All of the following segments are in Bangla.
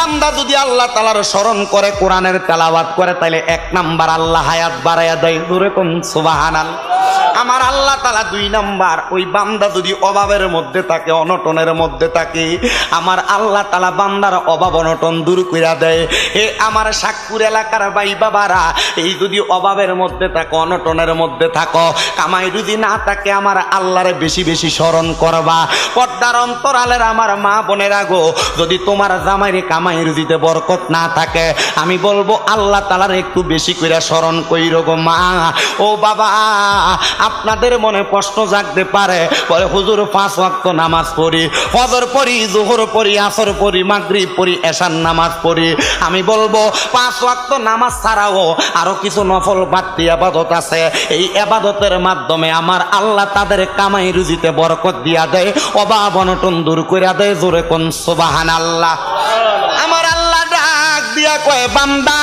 বান্দা যদি আল্লাহ তালার স্মরণ করে, কোরআনের তেলাবাদ করে তাহলে এক নাম্বার আল্লাহ হায়াত বাড়াইয়া দেয়। দূরে কোন সুবাহান আমার আল্লাহ তালা দুই নাম্বার, ওই বান্দা যদি অভাবের মধ্যে থাকে, অনটনের মধ্যে থাকে, আমার আল্লাহ তালা বান্দার অভাব, অনটন দূর কইরা দেয়। এ আমার সাতপুর এলাকার বাই বাবারা, এই যদি অভাবের মধ্যে থাকো, অনটনের মধ্যে থাকো, কামাই যদি না থাকে, আমার আল্লাহরে বেশি বেশি স্মরণ করবা। পর্দার অন্তরালের আমার মা বোনেরা গো, যদি তোমার জামাইরে কামাই রুজিতে বরকত না থাকে, আমি বলব আল্লাহ তালার একটু বেশি করে স্মরণ কইর গো মা। ও বাবা আপনাদের মনে প্রশ্ন জাগতে পারে, বলে, হুজুর, পাঁচ ওয়াক্ত নামাজ পড়ি, ফজর পড়ি, জোহর পড়ি, আসর পড়ি, মাগরিব পড়ি, এশার নামাজ পড়ি। আমি বলব, পাঁচ ওয়াক্ত নামাজ ছাড়াও আরও কিছু নফল বাড়তি আবাদত আছে। এই আবাদতের মাধ্যমে আমার আল্লাহ তাদের কামাই রুজিতে বরকত দিয়া দেয়, অভাব অনটন দূর কইরা দেয়, জোরে কোন সুবাহান আল্লাহ আমার আল্লাহ ডাক দিয়া কয়, বান্দা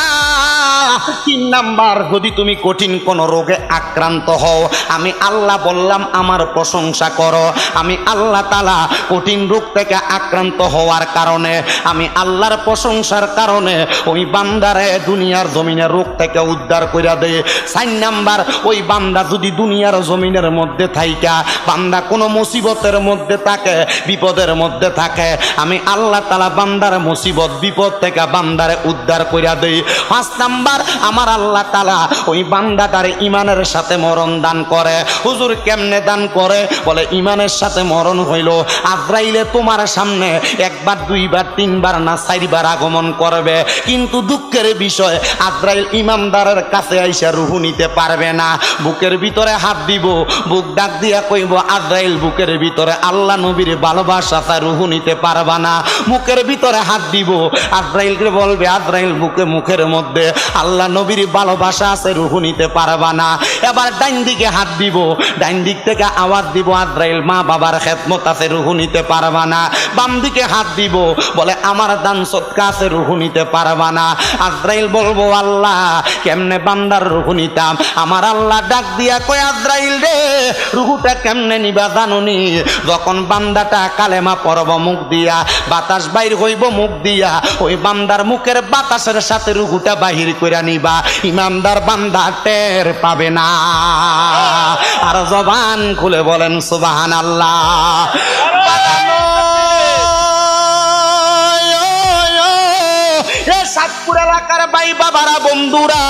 তিন নাম্বার যদি তুমি কঠিন কোন রোগে আক্রান্ত হও, আমি আল্লাহ বললাম, আমার প্রশংসা করো। আমি আল্লাহ তালা কঠিন রোগ থেকে আক্রান্ত হওয়ার কারণে, আমি আল্লাহর প্রশংসার কারণে ওই বান্দারে দুনিয়ার জমিনে রোগ থেকে উদ্ধার কইরা দেয় চার নাম্বার, ওই বান্দা যদি দুনিয়ার জমিনের মধ্যে থাইকা, বান্দা কোনো মুসিবতের মধ্যে থাকে, বিপদের মধ্যে থাকে, আমি আল্লাহ তালা বান্দার মুসিবত, বিপদ থেকে বান্দারে উদ্ধার কইরা দেই। পাঁচ নাম্বার আমার আল্লাহ তালা ওই বান্দাটারে ইমানের সাথে মরণ দান করে। হুজুর কেমনে দান করে? বলে ইমানের সাথে মরণ হইল। আজরাইলে তোমার সামনে একবার, দুইবার, তিনবার না চারবার আগমন করবে। কিন্তু দুঃখের বিষয়, আজরাইল ইমানদারের কাছে আইসা রুহু নিতে পারবে না। বুকের ভিতরে হাত দিব, বুক ডাক দিয়া কইব, আজরাইল বুকের ভিতরে আল্লাহ নবীর ভালোবাসা তাই রুহু নিতে পারবা না। মুখের ভিতরে হাত দিব, আজরাইলকে বলবে, আজরাইল বুকে মুখের মধ্যে আল্লাহ নবীর ভালোবাসা আছে, রুহু নিতে পারবা না। এবার ডাইন দিকে হাত দিব, ডাইন দিক থেকে আওয়াজ দিব, আজরাইল মা বাবার খেদমত আছে, রুহু নিতে পারবা না। বাম দিকে হাত দিব, বলে আমার দান সৎকা আছে, রুহু নিতে পারবা না। আজরাইল বলব, আল্লাহ, কেমনে বান্দার রুহু নিতাম? আমার আল্লাহ ডাক দিয়া কয়, আজরাইল রে, রুহুটা কেমনে নিবা জানুনি? যখন বান্দাটা কালেমা পরব মুখ দিয়া, বাতাস বাইর হইব মুখ দিয়া, ওই বান্দার মুখের বাতাসের সাথে রুহুটা বাহির কইরা নিবা ইমানদার বান্দা টের পাবে না। আর জবান খুলে বলেন সুবাহান আল্লাহ! ভাই বাবারা, বন্ধুরা,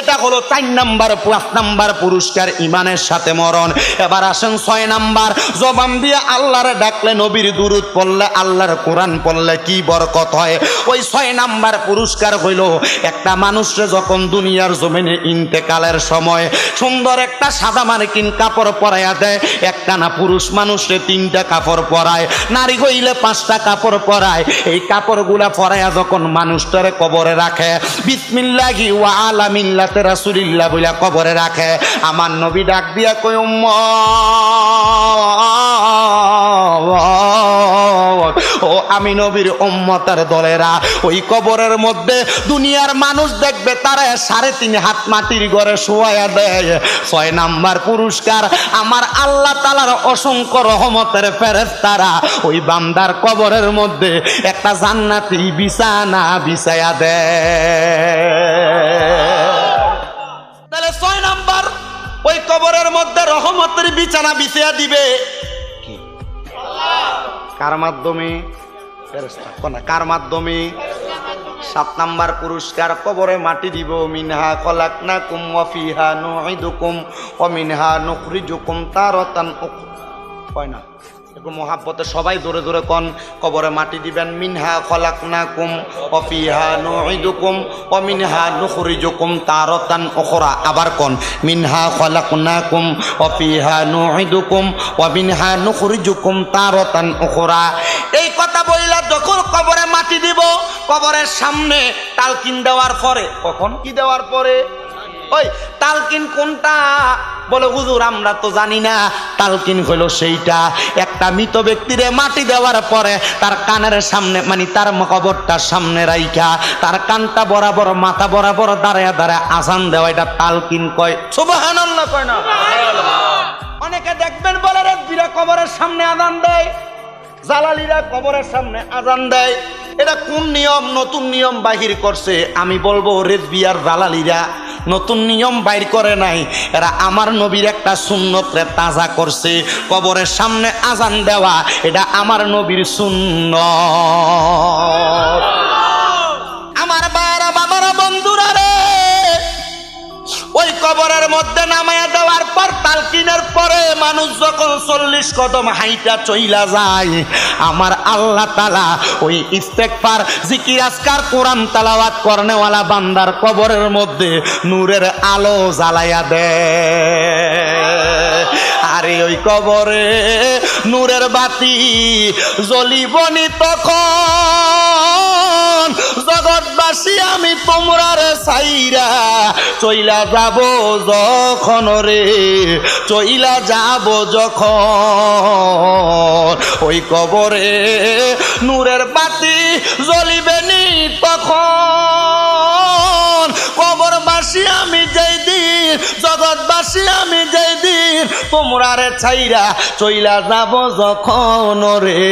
এটা হলো চার নাম্বার, পাঁচ নাম্বার পুরস্কার ইমানের সাথে মরণ। এবার আসেন ছয় নাম্বার, জবান দিয়ে আল্লাহরে ডাকলে নবীর দুরুদ পড়লে, আল্লাহর কোরআন পড়লে কি বরকত হয়? ওই ছয় নাম্বার পুরস্কার হইল, একটা মানুষরে যখন দুনিয়ার জমিনে ইন্তেকালের সময় সুন্দর একটা সাদা মার্কিন কাপড় পরাইয়া দেয় একটা না পুরুষ মানুষরে তিনটা কাপড় পরায়, নারী হইলে পাঁচটা কাপড় পরায়। এই কাপড়গুলা পরাইয়া যখন মানুষটারে কবরে রাখে বিসমিল্লাহি ওয়া আলা মিল্লাতে রাসূলিল্লাহ বইলা কবরে রাখে। আমার নবী ডাক দিয়া কই উম্মত, ও আমি নবীর উম্মতের দলেরা। ওই কবরের মধ্যে দুনিয়ার মানুষ দেখবে, তারা সাড়ে তিন হাত মাটির ঘরে শোয়া দেয়। ছয় নাম্বার পুরস্কার, আমার আল্লাহ তালার অসংখ্য রহমতের ফেরেস তারা ওই বান্দার কবরের মধ্যে একটা জান্নাতি বিছানা বিছায়া দেয়। তাহলে ছয় নাম্বার, ওই কবরের মধ্যে রহমতের বিছানা বিছায়া দিবে। কার মাধ্যমে? ফেরেশতা। কোনা কার মাধ্যমে সাত নাম্বার পুরস্কার কবরে মাটি দিব। মিনহা খলাকনা কুম ওফিহা নুকুম ও মিনহা নুখরিজুকুম তারাতান উখ- হয় না। একটু মহাব্বতে সবাই জোরে জোরে কন, কবরে মাটি দিবেন, মিনহা খলাকনা কুম অফিহা নুইদুকুম ও মিনহা নুখরিজুকুম তারাতান উখরা। আবার কন, মিনহা খলাকনা কুম অফিহা নুইদুকুম ও মিনহা নুখরিজুকুম তারাতান উখরা। এই কথা বইলা যখন কবরে মাটি দিব, কবরের সামনে তালকিন দেওয়ার পরে, কখন? কি দেওয়ার পরে? ওই তালকিন কোনটা? বলে হুজুর আমরা তো জানি না। তালকিন হইল সেইটা। একটা মৃত ব্যক্তিরে মাটি দেওয়ার পরে তার কানের সামনে মানে তার কবরটার সামনে রাইখা তার কানটা বরাবর মাথা বরাবর দাঁড়ায় দাঁড়ায় আসান দেওয়া এটা তালকিন কয়। সুবহানাল্লাহ কয় না? অনেকে দেখবেন বলে রে কবরের সামনে আজান দেয়। জালালিরা কবরের সামনে আজান দেয়। এটা কোন নিয়ম? নতুন নিয়ম বাহির করছে। আমি বলব রেজবিয়ার জালালিরা নতুন নিয়ম বাইর করে নাই। এরা আমার নবীর একটা সুন্নতরে তাজা করছে। কবরের সামনে আজান দেওয়া, এটা আমার নবীর শূন্য আমার বারা বাবারা, বন্ধুরা রে! ওই কবরের মধ্যে নামায়া দেওয়ার পর তালকিনের পরে মানুষ যখন চল্লিশ কদম হাইটা চইলা যায়, আমার আল্লাহ তালা ওই ইস্তেকফার জিকির আসকার কোরআন তালাওয়াত করনেওয়ালা বান্দার কবরের মধ্যে নূরের আলো জ্বালাইয়া দেয় আরে ওই কবরে নূরের বাতি জ্বলিবনি তখন জগৎবাসী আমি তোমরার সাইরা চইলা যাব যখন রে, চইলা যাব যখন। ওই কবরে নূরের বাতি জ্বলিবেনি তখন। কবরবাসী আমি দিন জগৎবাসী আমি যেই দিন তোমরা রে ছাইরা চইলা যাব যখন রে,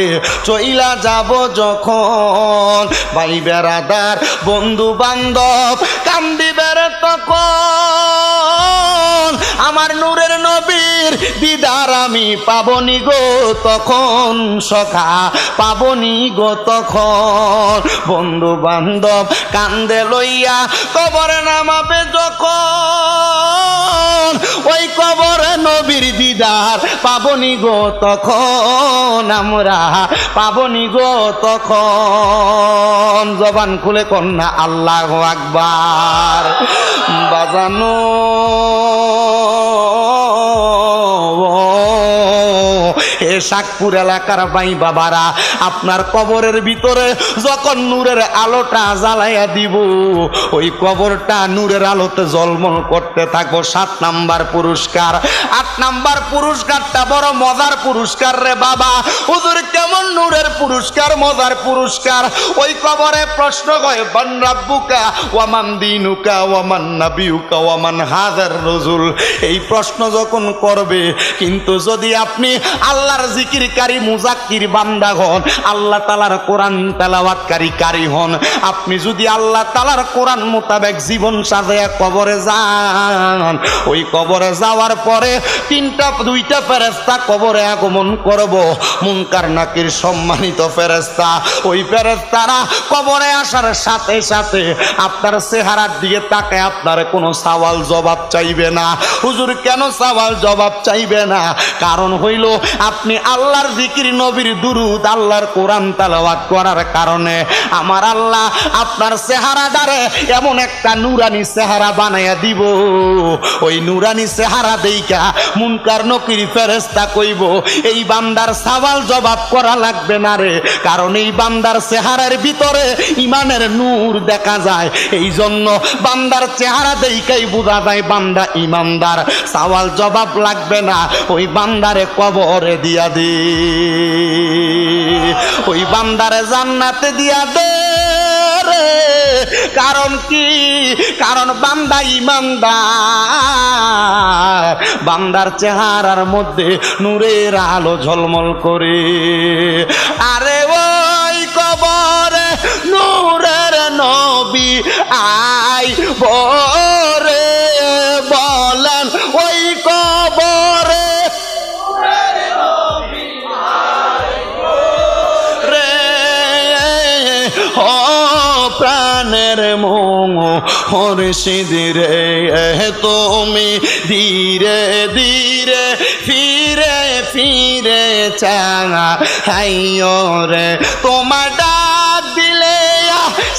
চইলা যাব যখন। ভাই বেড়াদার বন্ধু বান্ধব কান্দিবের তখন। আমার নূরের নবীর দিদার আমি পাবনি গো তখন, সখা পাবনি গো তখন। বন্ধু বান্ধব কান্দে লইয়া কবরে নামাবে যখন। ওই কবরে নবীর দিদার। পাবনি গো তখন আমরা, পাবনি গো তখন জবান খুলে কন্যা আল্লাহ আকবার। বাজানো শাকপুর এলাকার ভাই বাবারা, আপনার কবরের ভিতরে যখন নূরের আলোটা জ্বালাইয়া দিব, ওই কবরটা নূরের আলোতে জলমল করতে থাকব। সাত নাম্বার পুরস্কার। আট নাম্বার পুরস্কারটা বড় মজার পুরস্কার রে বাবা। হুজুর, কেমন নূরের পুরস্কার, মজার পুরস্কার? ওই কবরে প্রশ্ন কয় বান রাব্বুকা ওয়ামান দিনুকা ওয়ামান নাবিউকা ওয়ামান হাজার রজুল? এই প্রশ্ন যখন করবে, কিন্তু যদি আপনি আল্লাহর জিকিরকারী মুজাক্কির বান্দা হন, আল্লাহ তালার কোরআন তেলাওয়াতকারী কারি হন। আপনি যদি আল্লাহ তালার কোরআন মোতাবেক জীবন সাজায়া কবরে যান, ওই কবরে যাওয়ার পরে তিনটা, দুইটা ফেরেস্তা কবরে আগমন করব। মুনকার নাকির সম্মানিত ফেরেস্তা ওই ফেরেস্তারা কবরে আসার সাথে সাথে আপনার চেহারার দিকে তাকে আপনার কোনো সওয়াল জবাব চাইবে না। হুজুর কেন সওয়াল জবাব চাইবে না? কারণ হইল আপনি আল্লাহর জিকির, নবীর দুরুদ, আল্লাহর কোরআন তালাওয়াত করার কারণে আমার আল্লাহ আপনার চেহারাটারে এমন একটা নুরানি চেহারা বানাইয়া দিব। ওই নুরানি চেহারা দেইকা মুনকার নকির ফেরেস্তা কইব, এই বান্দার সওয়াল জবাব করা লাগবে না রে, কারণ এই বান্দার চেহারার ভিতরে ইমানের নূর দেখা যায়। এই জন্য বান্দার চেহারা দেইকাই বোঝা যায় বান্দা ইমানদার সওয়াল জবাব লাগবে না। ওই বান্দারে কবরে দিয়া দে ওই বান্দারে জান্নাতে দিয়া দে কারণ কি? কারণ বান্দা ইমানদার। বান্দার চেহারার মধ্যে নূরের আলো ঝলমল করে। আরে ওই হর্ষিদিরে তুমি ধীরে ধীরে ফিরে ফিরে চাঙা হাইও রে, তোমার ডাক দিলে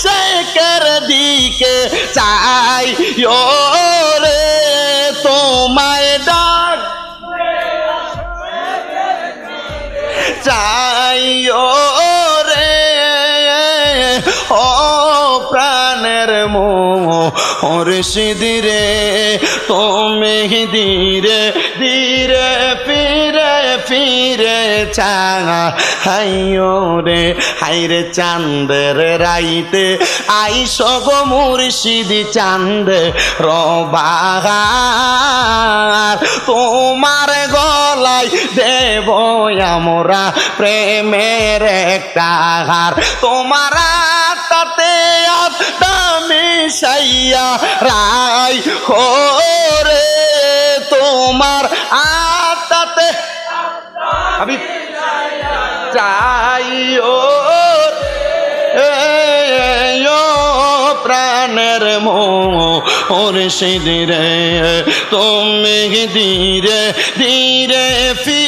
শেখের দিকে চাই। রে মুর্শিদিরে তুমি ধীরে ধীরে ফিরে ফিরে চা হাইও রে হাইরে চান্দের রাইতে আইস গো মুর্শিদি চান্দ রবার তোমার গলায় দেব আমরা প্রেমের একটা হার তোমার তাতে দামি সাইয়া রাই রে তোমার আতাতে আমি চাইও ও প্রাণের মোর সিদিরে তুমি ধীরে ধীরে ফিরে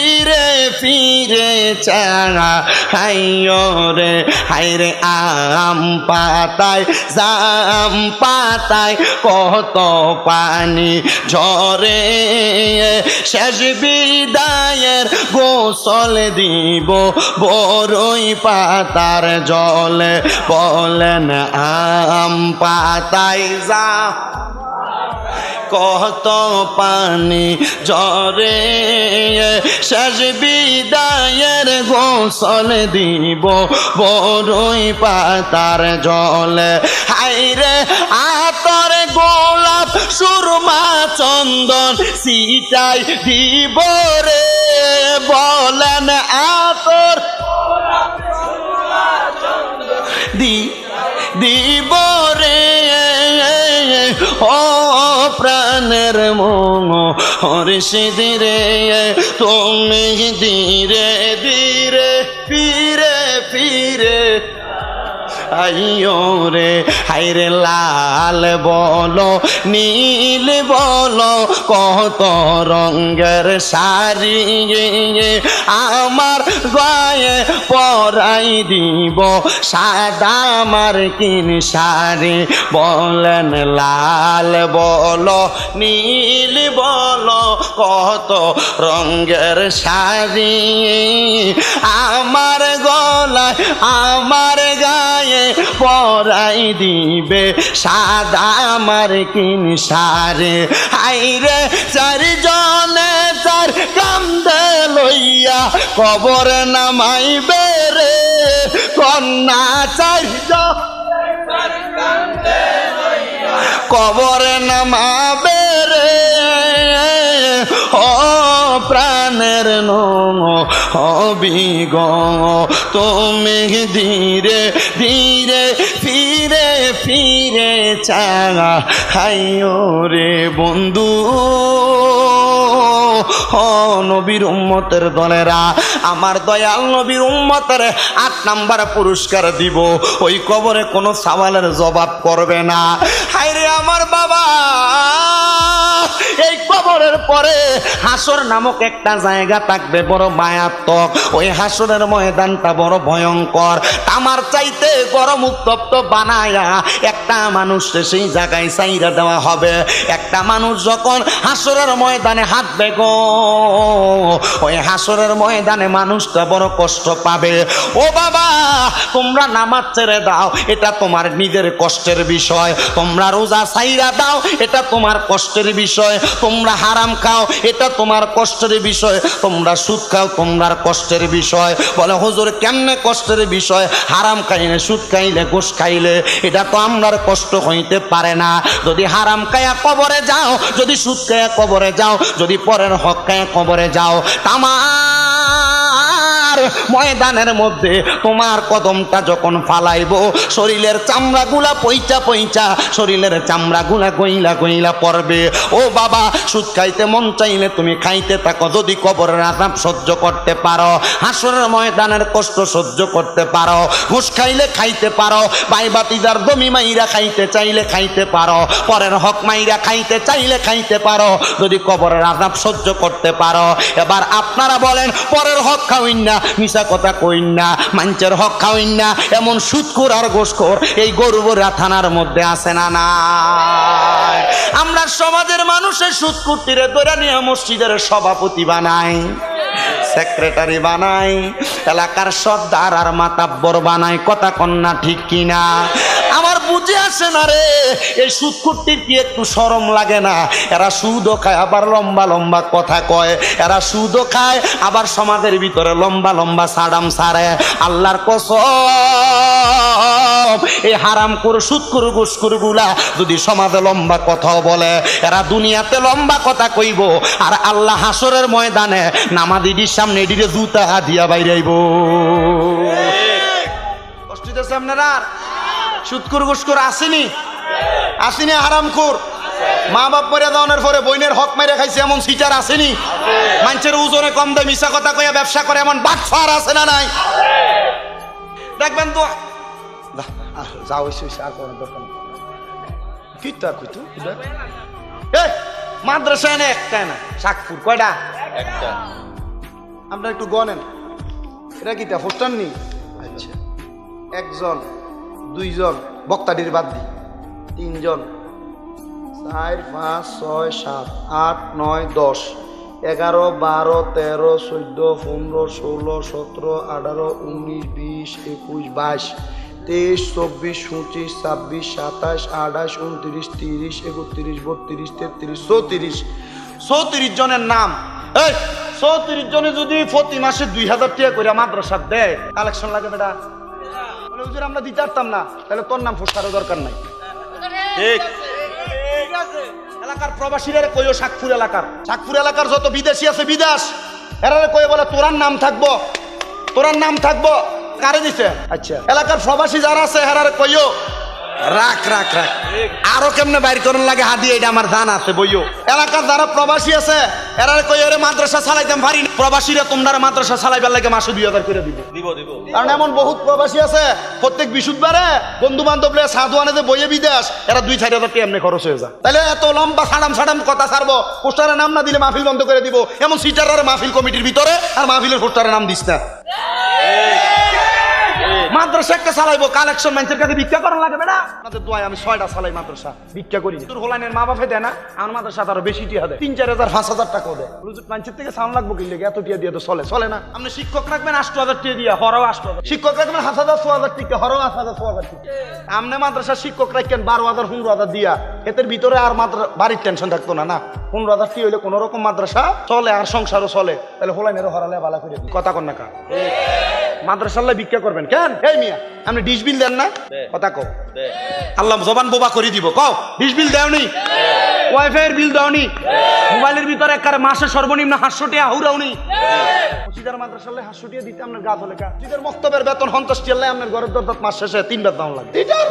ফিরে চাঙা হাইও রে, হাইরে আম পাতায়, জাম পাতায় কত পানি ঝরে। শেষ বিদায়ের গোসল দিব বড়ই পাতার জলে বলেন আম পাতায়, যা কত পানি জরে শেষ বিদায়ের গোসল দিব। বড়ই পাতার জলে হাইরে আতর গোলাপ সুরমা চন্দন সিটাই দিব রে। বলেন আতর দিব রে। ও প্রাণের মোম হরিষি ধীরে তুমি ধীরে ধীরে ফিরে ফিরে আইও রে হাইরে লাল বলো, নীল বলো, কত রঙের শাড়ি আমার গায়ে পরাই দিব সাদা আমার কিন শাড়ি। বলেন লাল বলো, নীল বলো, কত রঙের শাড়ি। আমার গলায়, আমার গায়ে পরাই দিবে সাদা আমার কিন সারে হাইরে চারিজনে চার কান্দে লইয়া কবর নামাইবে রে। কন্যা চারজন কবরে নামাবে রে। প্রাণের হবিগ তুমি ধীরে ধীরে ফিরে ফিরে চাঙা হাইও রে বন্ধু। নবীর উম্মতের দলেরা, আমার দয়াল নবীর উম্মতের আট নাম্বার পুরস্কার দিব। ওই কবরে কোনো সওয়ালের জবাব করবে না। হাই রে আমার বাবা! এই কবরের পরে হাসর নামক একটা জায়গা থাকবে, বড় মায়াত্মক। ওই হাসরের ময়দানটা বড় ভয়ঙ্কর। আমার চাইতে গরম উত্তপ্ত বানায়া একটা মানুষকে সেই জায়গায় চাইরা দেওয়া হবে। একটা মানুষ যখন হাসরের ময়দানে হাঁটবে গো, ওই হাসরের ময়দানে মানুষটা বড় কষ্ট পাবে। ও বাবা, তোমরা নামাজ ছেড়ে দাও, এটা তোমার নিজের কষ্টের বিষয়। তোমরা রোজা সাইরা দাও, এটা তোমার কষ্টের বিষয়। তোমরা হারাম খাও, এটা তোমার কষ্টের বিষয়। তোমরা সুদ খাও, তোমরার কষ্টের বিষয়। বলে, হুজুর, কেমনে কষ্টের বিষয়? হারাম খাইলে সুদ খাইলে গোস খাইলে, এটা তো আমরার কষ্ট হইতে পারে না। যদি হারাম খায়া কবরে যাও, যদি সুদ খায়া কবরে যাও, যদি পরের হক খায়া কবরে যাও তামার ময়দানের মধ্যে তোমার কদমটা যখন ফালাইব, শরীরের চামড়াগুলা পইচা পইচা, শরীরের চামড়াগুলা গইলা গইলা পড়বে। ও বাবা, সুদ খাইতে মন চাইলে তুমি খাইতে থাকো, যদি কবরের আজাব সহ্য করতে পারো, হাসরের ময়দানের কষ্ট সহ্য করতে পারো, ঘুষ খাইলে খাইতে পারো বাই বাতিদার দমি মাইরা খাইতে চাইলে খাইতে পারো, পরের হক মাইরা খাইতে চাইলে খাইতে পারো, যদি কবরের আজাব সহ্য করতে পারো। এবার আপনারা বলেন, পরের হক খাওইন না মিশা কথা কইন না, মাঞ্চের হক খাওয়ইন না, এমন সুৎখোর আর গোসখোর এই গরুবরা থানার মধ্যে আসে না না আমরা সমাজের মানুষের সুৎকুটিরে ধরে নিয়ে মসজিদের সভাপতি বানাই, সেক্রেটারি বানাই, এলাকার সর্দার আর মাতাব্বর বানাই, কথা কন্যা ঠিক কিনা। আমার বুঝে আসে না রে। এই সুদকুটির কি একটু সরম লাগে না? এরা সুদও খায় আবার লম্বা লম্বা কথা কয়। এরা সুদও খায় আবার সমাজের ভিতরে লম্বা লম্বা সাডাম সারে। আল্লাহর কসম এই হারাম করে সুদ করে ঘুষ করে গুলা যদি সমাজে লম্বা কথাও বলে এরা দুনিয়াতে লম্বা কথা কইব। আর আল্লাহ হাসরের ময়দানে নামাদিদির সামনে এদিকে জুতা দিয়া বাইরাইব কষ্ট আপনারা সুৎকুর গুসকুর আসেনি? আসেনি হারামখোর। মা বাপ মরে দেওয়ানোর পরে বইনের হক মেরে খাইছে এমন সিটার আসেনি? মানুষের ওজনে কম দেয় মিশা কথা কইয়া ব্যবসা করে এমন বাটফার আছে না নাই? দেখবেন তো যা, যাও হইছে আর কোনো দরকার নেই। কি তা কইতো এ মাদ্রাসা এনে একটা না শাকপুর কয়টা? একটা। আপনারা একটু গনেন। এটা কি তা হোস্টার নি? আচ্ছা। একজন। দুইজন, বক্তাটির বাদ দি। তিনজন। চার, পাঁচ, ছয়, সাত, আট, নয়, দশ, এগারো, বারো, তেরো, চোদ্দ, পনেরো, ষোলো, সতেরো, আঠারো, উনিশ, বিশ, একুশ, বাইশ, তেইশ, চব্বিশ, পঁচিশ, ছাব্বিশ, সাতাশ, আঠাশ, উনত্রিশ, তিরিশ, একত্রিশ, বত্রিশ, তেত্রিশ, চৌত্রিশ। চৌত্রিশ জনের নাম। এই, চৌত্রিশ জনে যদি প্রতি মাসে দুই হাজার টাকা করে মাদ্রাসা দেয়, কালেকশন লাগে বেটা। বলে হুজুর আমরা দিতে পারতাম না। তাহলে তোর নাম ফুসকারও দরকার নাই। ঠিক। এলাকার প্রবাসীরা কইও শাকপুর এলাকার। শাকপুর এলাকার যত বিদেশি আছে বিদেশ। এরা কয়ে বলে তোরার নাম থাকব। তোরার নাম থাকব। কারে দিছে? আচ্ছা। এলাকার প্রবাসী যারা আছে হেরারে কইও রাখ রাখ রাখ। আরও কেমনে বাইর করুন লাগে হাদি এটা আমার জান আছে বইও। এলাকার যারা প্রবাসী আছে এরারে কই এরে মাদ্রাসা চালাইতাম পারি। প্রবাসীরা তোমরা মাদ্রাসা চালাইবার লাগে মাসে দুই হাজার করে দিব। দিব দিব। কারণ এমন বহুত প্রবাসী আছে প্রত্যেক বিশুদ্ধবারে বন্ধু বান্ধব সাধু আনে যে বইয়ে বিদেশ এরা দুই চার হাজার এমনি খরচ হয়ে যায়। তাহলে এত লম্বা সাড়াম সাড়াম কথা ছাড়বো পোস্টারে নাম না দিলে মাহফিল বন্ধ করে দিব। এমন সিটার মাহফিল কমিটির ভিতরে আর মাহফিলের পোস্টারে নাম দিস না। মাদ্রাসা একটা চালাইবো কালেকশন মানুষের কাছে ভিক্ষা করার লাগে বেড়া আপনাদের দোয়ায় আমি ছয়টা চালাই মাদ্রাসা, ভিক্ষা করি তোর হোলাইনের মা বাপে দেয় না, আমার মাদ্রাসা আরও বেশি টিয়া দেয়। তিন, চার হাজার, পাঁচ হাজার টাকা দেয়। হুজুর, মানুষের থেকে সাউন্ড লাগবো কি লেগে? এত টিয়া দিয়ে তো চলে চলে না। আপনি শিক্ষক রাখবেন আষ্ট হাজার টিয়া দিয়া, হরাও আষ্ট হাজার। শিক্ষক রাখবেন হাজার হাজার, ছ হাজার টিকা, হরাও আট হাজার, ছ হাজার টিকা। আপনি মাদ্রাসা শিক্ষক রাখেন বারো হাজার, পনেরো হাজার দিয়া। এদের ভিতরে আর মাত্র বাড়ির টেনশন থাকতো না না? পনেরো হাজার টি হইলে কোনো রকম মাদ্রাসা চলে আর সংসারও চলে। তাহলে হোলাইনেরও হরালে বালা করে কথা কন না কা মাদ্রাসাল্লাহ ভিক্ষা করবেন। কেন? এই মিয়া আপনি ডিশ বিল দেন না? কথা কও। আল্লাহ জবান বোবা করে দিব কও। ডিশ বিল দেওনি? ওয়াইফাই এর বিল দেওনি? মোবাইলের ভিতরে একবারে মাসে সর্বনিম্ন হাঁসশো টাকা হুরাওনি? সিদার মাদ্রাসাল্লাহ হাঁসশো টাকা দিতে আপনার গা ধলে কা সিদার মক্তবের বেতন সন্তোষ চিল্লাই আপনার ঘরের দরদাত মাস শেষে তিন বেতন দাম লাগে। লিটার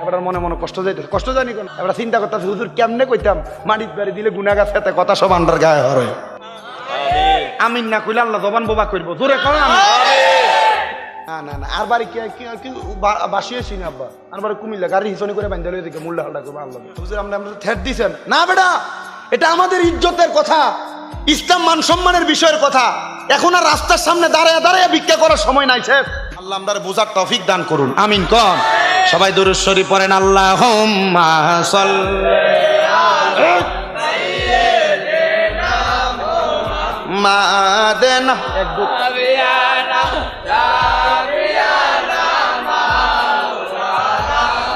এবার মনে মনে কষ্ট যাইতে কষ্ট জানি কোন? এবার চিন্তা করতেছে হুজুর কেমনে কইতাম? মাটির বাড়ি দিলে গুনাগা ফেতে কথা সব আন্ডার গায়ে হরে। আমিন না কইলে আল্লাহ জবান বোবা করব জোরে কর আমি না না না আর বাড়ি বাসিয়েছি না আব্বা। আর বাড়ি কুমিল্লা গাড়ি হিসনি করে বান্ধা লইয়ে দিকে মুল্লা হালটা করব আল্লাহ। হুজুর আমরা আমরা থ্রেট দিছেন। না বেটা এটা আমাদের ইজ্জতের কথা। ইসলাম মান সম্মানের বিষয়ের কথা। এখন আর রাস্তার সামনে দাঁড়ায় দাঁড়ায় ভিক্ষা করার সময় নাই শেখ। আল্লাহ আমরা বোঝার তৌফিক দান করুন। আমিন কন। সবাই দুরুশ্বরী পড়েন আল্লাহ মাদেনা।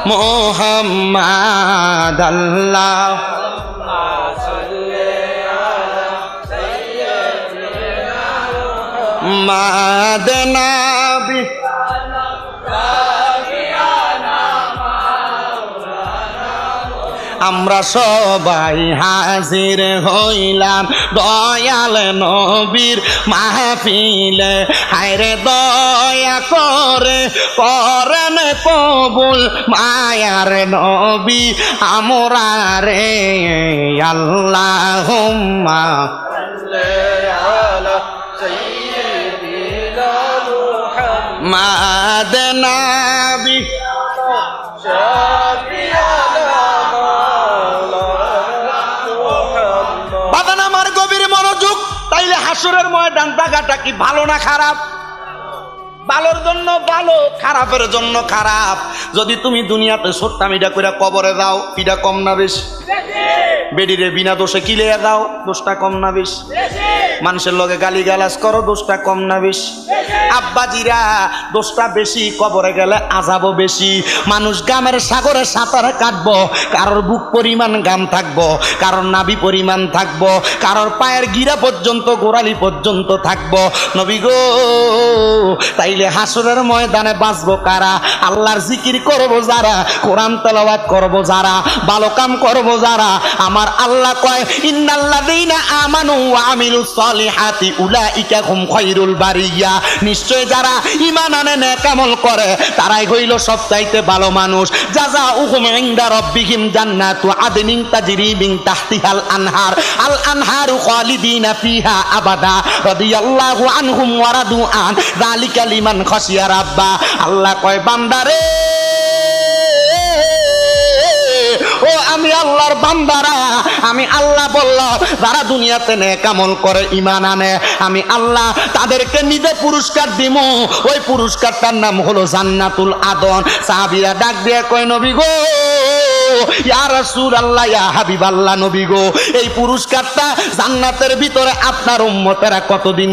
মোহাম্মদ আল্লাহ। মাদনাবি আমরা সবাই হাজির হইলাম দয়াল নবীর মাহফিলে। হায়রে দয়া করে করেন কবুল মায়ার নবী আমরা রে আল্লাহ মাদনাবি। হাসুরের ময়দান জায়গাটা কি ভালো না খারাপ? ভালোর জন্য ভালো খারাপের জন্য খারাপ। যদি তুমি দুনিয়াতে সত্যামিটা করে কবরে দাও পিটা কম না বেশ? বেডিরে বিনা দোষে কিলে দাও দোষটা কম না বেশ। মানুষের লগে গালি গালাজ করো, দোষটা কম না বেশ। আব্বাজিরা, দোষটা বেশি, কবরে গেলে আজাবও বেশি। মানুষ গামের সাগরে সাঁতার কাটবো, কারোর বুক পরিমাণ গাম থাকব, কারোর নাভি পরিমাণ থাকব, কারোর পায়ের গিরা পর্যন্ত, গোড়ালি পর্যন্ত থাকব। নবী গো, তাইলে হাসরের ময়দানে বাঁচবো কারা? আল্লাহর জিকির করব যারা, কোরআন তেলাওয়াত করব যারা, ভালো কাম করব যারা। আমার আল্লাহ কয়, ইন্নাল্লাযীনা আমানু ওয়া আমিলুস সলিহাতি উলাইকা হুম খায়রুল বারিয়া। নিশ্চয় যারা ঈমান আনে নেক আমল করে, তারাই হইল সবচাইতে ভালো মানুষ। জাযা উহুম ইনদা রাব্বিহিম জান্নাতু আদনিন তাজরি মিন তাহতিহাল আনহার। আল আনহারু খালিদিনা ফিহা আবাদা। রাদিয়াল্লাহু আনহুম ওয়া রাদু আন। যালিকা লিমান খাশিয়া রাব্বা। আল্লাহ কয় বান্দারে আমি আল্লাহর বান্দারা, আমি আল্লাহ বললাম যারা দুনিয়াতে নে আমল করে ইমান আনে। আমি আল্লাহ তাদেরকে নিজে পুরস্কার দিব ওই পুরস্কারটার নাম হলো জান্নাতুল আদন। সাহাবীরা ডাক দিয়ে কয়, নবী গো এই পুরস্কারটা জান্নাতের ভিতরে আপনার উম্মতেরা কতদিন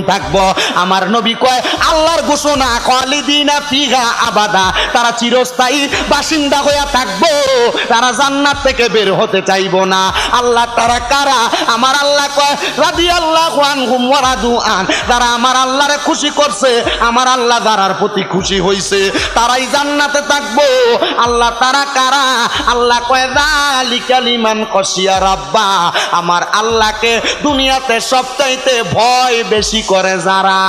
আমার নবী কয়, আল্লাহর ঘোষণা ফিহা আবাদা, তারা চিরস্থায়ী বাসিন্দা হইয়া থাকব, তারা জান্নাত থেকে বের হতে চাইব না। আল্লাহ তারা কারা? আমার আল্লাহ কয় রাদু আন যারা আমার আল্লাহরে খুশি করছে, আমার আল্লাহ যারার প্রতি খুশি হইছে, তারাই জান্নাতে থাকব। আল্লাহ তারা কারা? আল্লাহ কয় যালিকা লিমান খশিয়া রাব্বা, আমার আল্লাহকে দুনিয়াতে সবচাইতে ভয় বেশি করে যারা।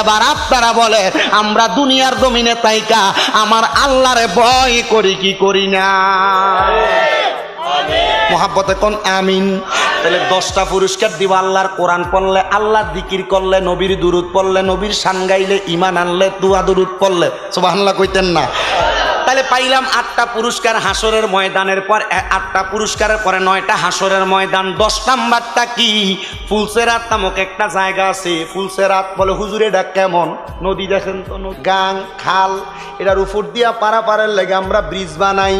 এবার আপনারা বলে আমরা দুনিয়ার জমিনে তাইকা, আমার আল্লাহরে ভয় করি কি করি না? মোহাব্বতে কোন, আমিন। তাহলে দশটা পুরস্কার দিব আল্লাহর কোরআন পড়লে, আল্লাহ দিকির করলে, নবীর দুরুদ পড়লে, নবীর শান গাইলে ইমান আনলে, দুয়া দুরুদ পড়লে। সুবহানাল্লাহ কইতেন না। তাহলে পাইলাম আটটা পুরস্কার হাসরের ময়দানের পর আটটা পুরস্কারের পরে নয়টা হাসরের ময়দান। দশ নাম্বারটা কি? ফুলসেরাত নামক একটা জায়গা আছে। ফুলসেরাত বলে হুজুরে ডাক কেমন? নদী দেখেন তো গাং খাল এটার উপর দিয়া পাড়া পাড়ার লেগে আমরা ব্রিজ বানাই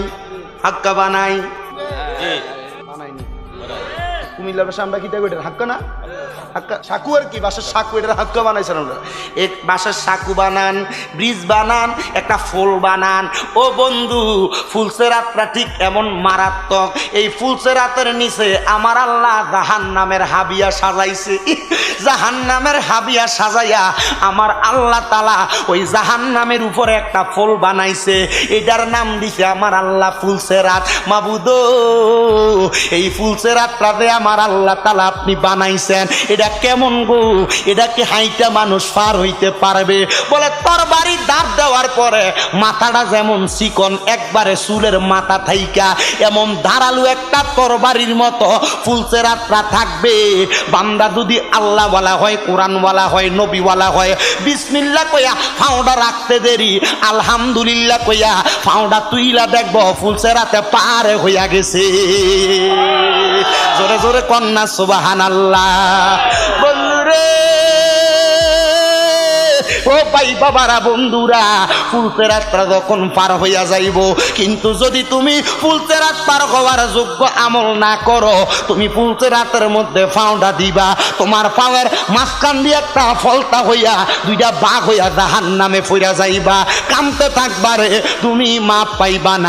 হাক্কা বানাই। বানাইনি। কুমিল্লার আমরা কি দেখব এটা হাক্কা না? হাক্কা। সাকু আর কি? বাসার সাকু, এটা হাক্কা বানাইছেন আমরা। এক বাসার সাকু বানান, ব্রিজ বানান, একটা ফুল বানান। ও বন্ধু ফুলসে রাতটা ঠিক এমন মারাত্মক। এই ফুলসে রাতের নিচে আমার আল্লাহ জাহান নামের হাবিয়া সাজাইছে। জাহান নামের হাবিয়া সাজাইয়া আমার আল্লাহ তালা ওই জাহান নামের উপরে একটা ফুল বানাইছে। এটার নাম দিছে আমার আল্লাহ ফুলসে রাত। মাবুদ, এই ফুলসে রাতটাতে আমার আল্লাহ তালা আপনি বানাইছেন। এটা কেমন গো? এটা কি হাইটা মানুষ পার হইতে পারবে? বলে তোর বাড়ি দাঁত দেওয়ার পরে মাথাটা যেমন চিকন, একবারে চুলের মাথা থাইকা, এমন ধারালু একটা তরবারির মতো ফুলসে রাতটা থাকবে। বান্দা যদি আল্লাহ বলা হয় কোরআন বলা হয় নবী বলা হয় বিসমিল্লা কইয়া ফাউডা রাখতে দেরি, আলহামদুলিল্লাহ কইয়া ফাউডা তুইলা দেখব ফুলসে রাতে পারে হইয়া গেছে। জোরে জোরে। কন্যা সুবাহান আল্লাহ ও ভাই বাবারা, বন্ধুরা ফুলতে রাতটা যখন পার হইয়া যাইব, কিন্তু যদি তুমি ফুলতে রাত পার হওয়ার যোগ্য আমল না করো, তুমি ফুলতে রাতের মধ্যে ফাউডা দিবা, তোমার পাওয়ের মাঝখান দিয়ে একটা ফলতা হইয়া, দুইটা বাঘ হইয়া জাহান নামে ফইরা যাইবা, কামতে থাকবারে তুমি মাপ পাইবা না।